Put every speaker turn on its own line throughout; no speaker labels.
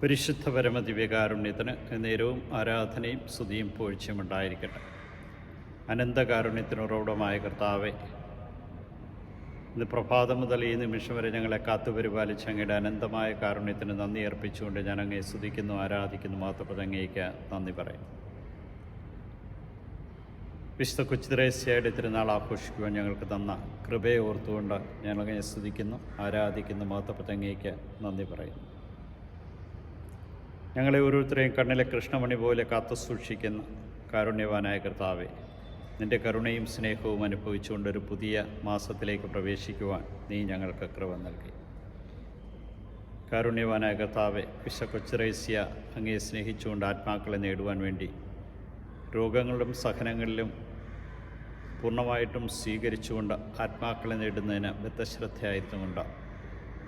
പരിശുദ്ധ പരമദിവ്യകാരുണ്യത്തിന് നേരവും ആരാധനയും സ്തുതിയും പൂഴ്ചയും ഉണ്ടായിരിക്കട്ടെ. അനന്തകാരുണ്യത്തിന് ഉറവിടമായ കർത്താവെ ഇന്ന് പ്രഭാതം മുതൽ ഈ നിമിഷം വരെ ഞങ്ങളെ കാത്തുപരിപാലിച്ച് അങ്ങയുടെ അനന്തമായ കാരുണ്യത്തിന് നന്ദി അർപ്പിച്ചുകൊണ്ട് ഞാൻ അങ്ങയെ സ്തുതിക്കുന്നു ആരാധിക്കുന്നു മാത്രം അങ്ങേക്ക് നന്ദി പറയും. വിശുദ്ധ കൊച്ചുദ്രേസ്യയുടെ തിരുനാൾ ആഘോഷിക്കുവാൻ ഞങ്ങൾക്ക് തന്ന കൃപയെ ഓർത്തുകൊണ്ട് ഞങ്ങളങ്ങനെ സ്തുതിക്കുന്നു ആരാധിക്കുന്നു മാത്രം അങ്ങേക്ക് നന്ദി പറയുന്നു ഞങ്ങളെ ഓരോരുത്തരെയും കണ്ണിലെ കൃഷ്ണമണി പോലെ കാത്തു സൂക്ഷിക്കുന്ന കാരുണ്യവാനായ കർത്താവെ നിന്റെ കരുണയും സ്നേഹവും അനുഭവിച്ചുകൊണ്ട് ഒരു പുതിയ മാസത്തിലേക്ക് പ്രവേശിക്കുവാൻ നീ ഞങ്ങൾക്ക് കൃപ നൽകി. കാരുണ്യവാനായ കർത്താവെ വിശ കൊച്ചുറേസ്യ അങ്ങയെ സ്നേഹിച്ചുകൊണ്ട് ആത്മാക്കളെ നേടുവാൻ വേണ്ടി രോഗങ്ങളിലും സഹനങ്ങളിലും പൂർണമായിട്ടും സ്വീകരിച്ചുകൊണ്ട് ആത്മാക്കളെ നേടുന്നതിന് ബദ്ധശ്രദ്ധയായിരുന്നുകൊണ്ട്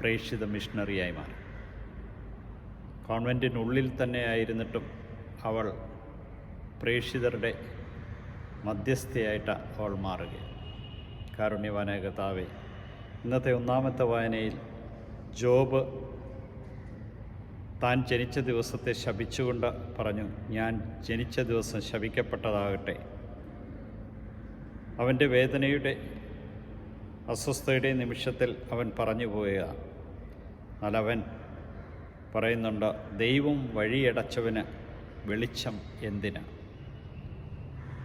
പ്രേക്ഷിത മിഷണറിയായി മാറി. കോൺവെന്റിനുള്ളിൽ തന്നെ ആയിരുന്നിട്ടും അവൾ പ്രേക്ഷിതരുടെ മധ്യസ്ഥയായിട്ട് അവൾ മാറുക കാരുണ്യവാനായ കഥാവെ ഇന്നത്തെ ഒന്നാമത്തെ വായനയിൽ ജോബ് താൻ ജനിച്ച ദിവസത്തെ ശപിച്ചുകൊണ്ട് പറഞ്ഞു ഞാൻ ജനിച്ച ദിവസം ശപിക്കപ്പെട്ടതാകട്ടെ. അവന്റെ വേദനയുടെ അസ്വസ്ഥയുടെ നിമിഷത്തിൽ അവൻ പറഞ്ഞു പോയ എന്നാൽ അവൻ പറയുന്നുണ്ട് ദൈവം വഴിയടച്ചവന് വെളിച്ചം എന്തിനാ?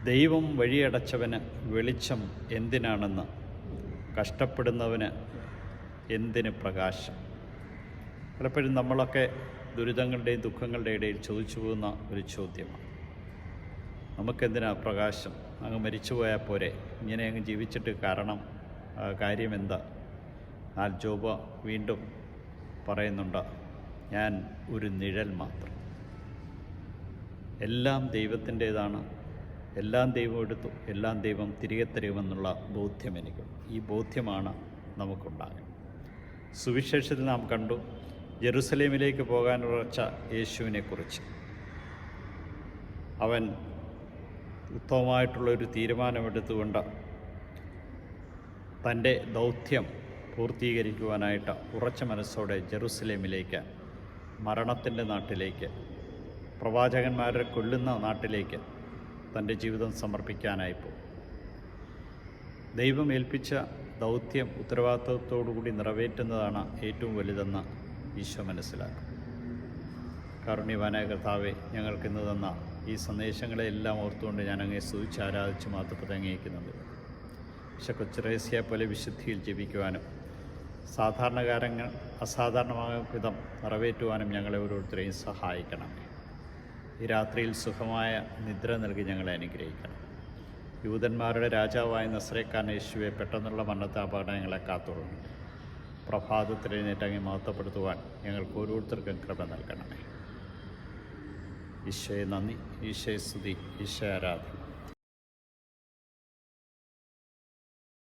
ദൈവം വഴിയടച്ചവന് വെളിച്ചം എന്തിനാണെന്ന്? കഷ്ടപ്പെടുന്നവന് എന്തിന് പ്രകാശം? പലപ്പോഴും നമ്മളൊക്കെ ദുരിതങ്ങളുടെയും ദുഃഖങ്ങളുടെയും ഇടയിൽ ചോദിച്ചു പോകുന്ന ഒരു ചോദ്യമാണ്. നമുക്കെന്തിനാ പ്രകാശം? അങ്ങ് മരിച്ചു പോയാൽ പോരെ. ഇങ്ങനെ അങ്ങ് ജീവിച്ചിട്ട് കാരണം കാര്യമെന്താ? എന്നാൽ ജോബ വീണ്ടും പറയുന്നുണ്ട് ഞാൻ ഒരു നിഴൽ മാത്രം. എല്ലാം ദൈവത്തിന്റേതാണ്. എല്ലാം ദൈവം എടുത്തു എല്ലാം ദൈവം തിരികെ തരുമെന്നുള്ള ബോധ്യം എനിക്ക്. ഈ ബോധ്യമാണ് നമുക്കുണ്ടാകുന്നത് സുവിശേഷത്തിൽ നാം കണ്ടു ജെറുസലേമിലേക്ക് പോകാൻ ഉറച്ച യേശുവിനെക്കുറിച്ച്. അവൻ ഉത്തമമായിട്ടുള്ളൊരു തീരുമാനമെടുത്തുകൊണ്ട് തന്റെ ദൗത്യം പൂർത്തീകരിക്കുവാനായിട്ട് ഉറച്ച മനസ്സോടെ ജെറുസലേമിലേക്ക് മരണത്തിന്റെ നാട്ടിലേക്ക് പ്രവാചകന്മാരെ കൊല്ലുന്ന നാട്ടിലേക്ക് തന്റെ ജീവിതം സമർപ്പിക്കാനായി പോകും. ദൈവം ഏൽപ്പിച്ച ദൗത്യം ഉത്തരവാദിത്വത്തോടുകൂടി നിറവേറ്റുന്നതാണ് ഏറ്റവും വലുതെന്ന് ഈശോ മനസ്സിലാക്കും. കാരുണ്യവാനായ കർത്താവെ ഞങ്ങൾക്ക് ഇന്ന് തന്ന ഈ സന്ദേശങ്ങളെല്ലാം ഓർത്തുകൊണ്ട് ഞാൻ സ്തുതിച്ച് ആരാധിച്ച് മാത്രം അങ്ങേക്കുന്നത് പക്ഷെ കൊച്ചുറേസ്യ പോലെ വിശുദ്ധിയിൽ ജീവിക്കുവാനും സാധാരണകാരങ്ങൾ അസാധാരണമായ വിധം നിറവേറ്റുവാനും ഞങ്ങളെ ഓരോരുത്തരെയും സഹായിക്കണമേ ഈ രാത്രിയിൽ സുഖമായ നിദ്ര നൽകി ഞങ്ങളെ അനുഗ്രഹിക്കണം. യൂതന്മാരുടെ രാജാവായ നസ്രേക്കാൻ യേശുവെ പെട്ടെന്നുള്ള മരണത്തെ അപകടങ്ങളെ കാത്തുള്ളൂ പ്രഭാതത്തിൽ എഴുന്നേറ്റങ്ങി മഹത്വപ്പെടുത്തുവാൻ ഞങ്ങൾക്ക് ഓരോരുത്തർക്കും കൃപ നൽകണമേ. ഈശോയെ നന്ദി ഈശോയെ സ്തുതി ഈശോ ആരാധന.